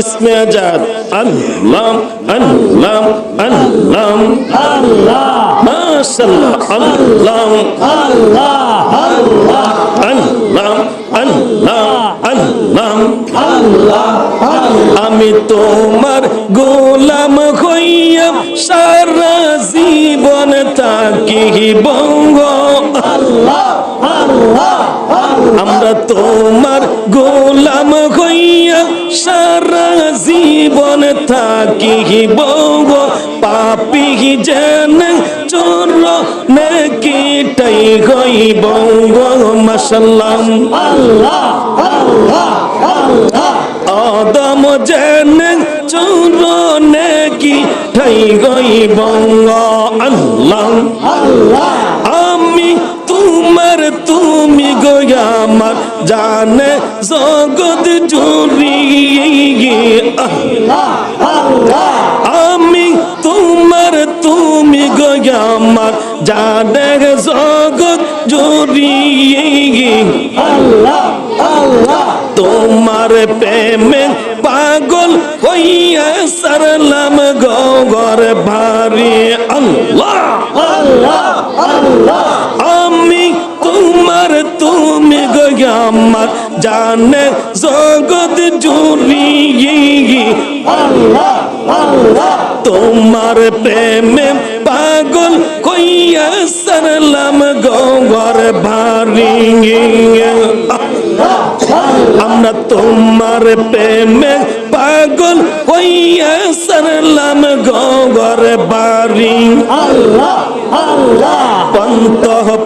ইসমে আজাদ, আল্লাহ আল্লাহ আল্লাহ। আল্লাহ মাশাআল্লাহ আল্লাহ আল্লাহ আল্লাহ আল্লাহ আল্লাহ আল্লাহ আল্লাহ। আমি তোমার গোলাম হইয়া সারা জীবন থাকি বঙ্গ। আমরা তোমার গোলাম হইয়া থাকি বঙ্গ পাপি যেন চোর নাকি টাই গই বঙ্গ মাসাল্লাম আদম যেন চোর নাকি ঠাই গই বঙ্গ আল্লাহ। আমি তোমার, তুমি গয়া আমার, জানে জগৎ জুড়িয়ে আমার জানে জগৎ জুড়িয়ে তোমার প্রেমে পাগল হইয়া সারলাম গগর ভারি আল্লাহ আমি তোমার তুমি গয়া আমার জানে জগৎ জুড়িয়ে তোমার প্রেমে কইয়া সারলাম গগর ভারি আমরা তোমার প্রেমে পাগল হইয়া সারলাম গগর বাড়ি পন্ত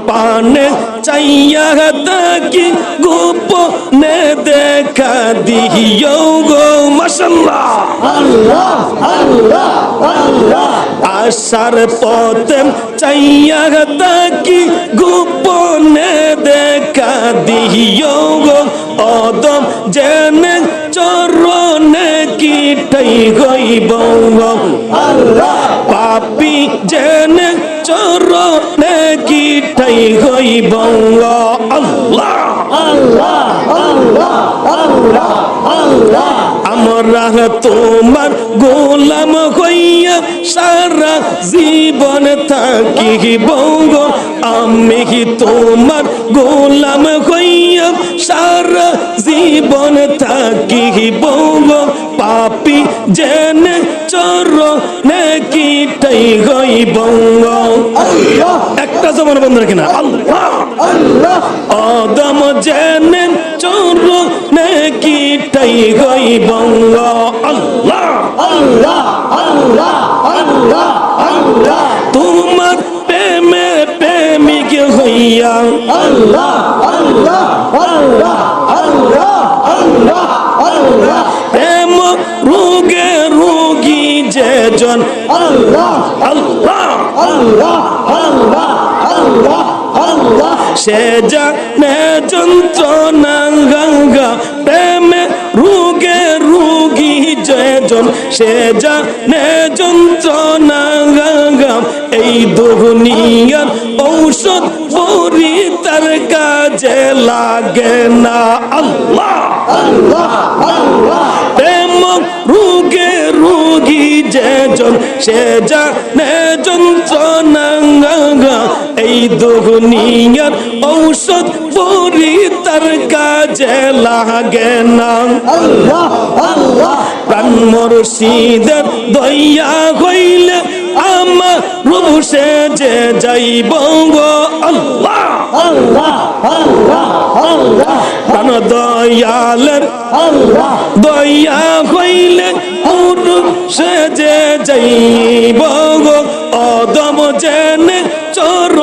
পানে চাইয়া তাকি গোপনে দেখা দিও গো, মশাল্লাহ। আসার পথে চাইয়া তাকি গোপনে দেখা দিও গো। অদম জেনে চরণে কিটাই গইব পাপি জেনে চরণে কিটাই গইব আল্লাহ আমরা তোমার গোলাম হইয়া থাকি বঙ্গ আমি তোমার গোলাম হইয়া সারা জীবন থাকি বঙ্গ পাপি জেনে চর নাকি টাই গই বঙ্গ একটা জমান বন্ধ রাখি না। আল্লাহ অদম জেনে চর নাকি টাই গই বঙ্গ আল্লাহ! তোমার হইয়া প্রেম রোগে রোগী যেজন আল্লাহ সে জানে যন্ত্রণা গঙ্গা। প্রেমে রোগে রোগী যেজন সে জানে যন্ত্রণা গঙ্গা। এই দুনিয়ার ঔষধ পরি তার কাজে লাগে না। আল্লাহ! প্রেম রোগে রোগী যেজন সে জানে যন্ত্রণা এই দুনিয়ার ঔষধ পরি তার কাজে লাগে না। প্রাণ মরশিদের দইয়া হইলে রুসে যে যাইব আল্লাহ। দয়ালের দয়া হইলে সে যে যাইব অদম জেনে চোর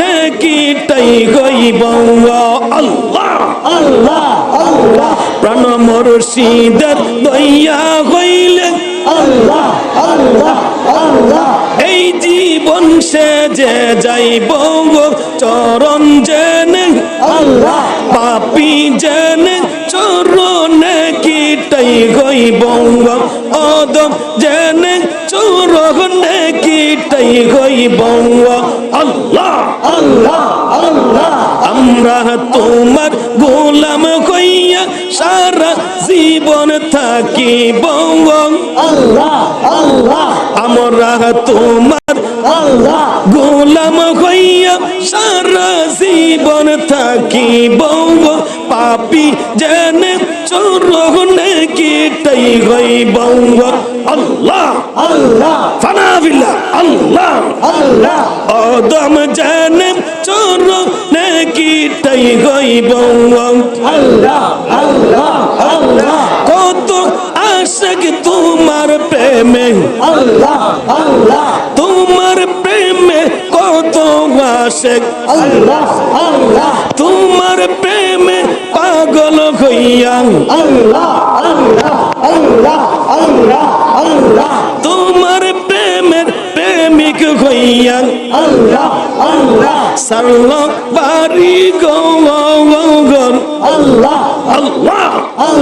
নাকি টাই গইব আল্লাহ। মরশিদের দইয়া হইলে এই জীবন সে যে যাইব গো, চরণ জেনে পাপি জেনে, চরণে কিটাই গইব অদম জেনে, চরণে কিটাই গইব আল্লাহ আল্লাহ আল্লাহ। আমরা তোমার গোলাম হইয়া সারা জীবন থাকিব আল্লাহ আল্লাহ। আমরা তোমার থাকিব পাপি জেনে চরণে কিটাই হইব আল্লাহ আল্লাহ। ফানাবিল্লাহ আল্লাহ। আল্লাহ। অদম জেনে চরণে কিটাই হইব আল্লাহ আল্লাহ আল্লাহ। কত আশক তোমার প্রেমে। আল্লাহ আল্লাহ। আশেক আল্লাহ আল্লাহ। তোমার প্রেমে পাগল হইয়া আল্লাহ আল্লাহ আল্লাহ আল্লাহ আল্লাহ। তোমার প্রেমের প্রেমিক হইয়া আল্লাহ আল্লাহ। সারল বাড়ি গর আল্লাহ আল্লাহ আল্লাহ। আল্লাহ।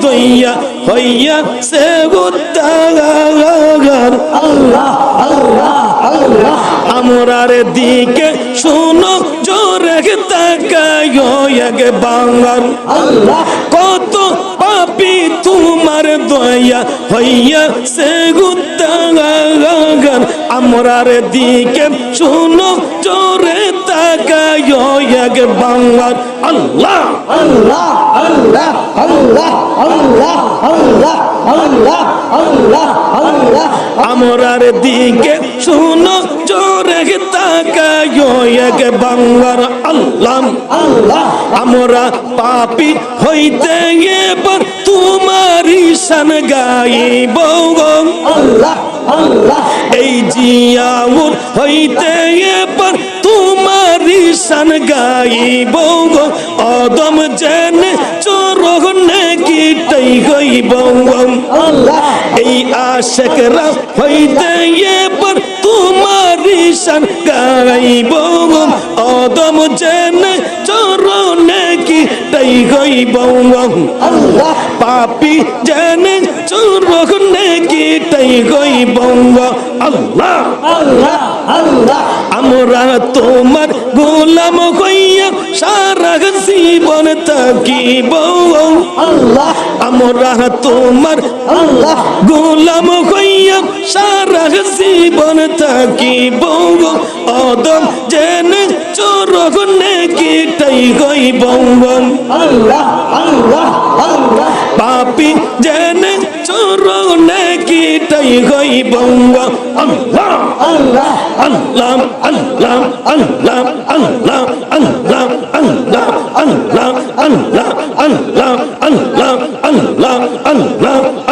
দইয়া হইয়া সে উত্তাগর আল্লাহ আল্লাহ আল্লাহ। আমরার দিকে শুনো জোরে তাকায় বাংলার। আল্লাহ। কত তোমার দয়া হইয়া সে গুত্তাগান আমরার দিকে শুনো, জোরে তাকায় বাংলার আল্লাহ আল্লাহ আল্লাহ আল্লাহ আল্লাহ আল্লাহ আল্লাহ আল্লাহ। আমরার দিকে শুনো জোরে তাকায় বাংলার আল্লাহ আল্লাহ। আমরা পাপি হইতে এবার তোমারই শান গাইব আল্লাহ আল্লাহ। এই জিয়াউর হইতে এবার তোমারই শান গাইব অদম জেনে চোরহ নেকিটাই হইব আল্লাহ। এই আশেকরা হইতে এবার তোমারই শান গাইব অদম জেনে চরণে কি তাই হইব আল্লাহ। পাপি জেনে চরণে কি তাই হইব আল্লাহ। আল্লাহ আল্লাহ। আমরা তোমার গোলাম হইয়া সারা জীবন থাকিব। আল্লাহ, আমরা তোমার আল্লাহ। গোলাম হইয়া সারা জীবন থাকি থাকিব অদম যেন জেনে চোরক গই গইব আল্লাহ আল্লাহ আল্লাহ। পাপি জেনে চোরক নেকিটাই গই আল্লাহ আল্লাহ আল্লাহ আল্লাহ আল্লাহ আল্লাহ আল্লাহ।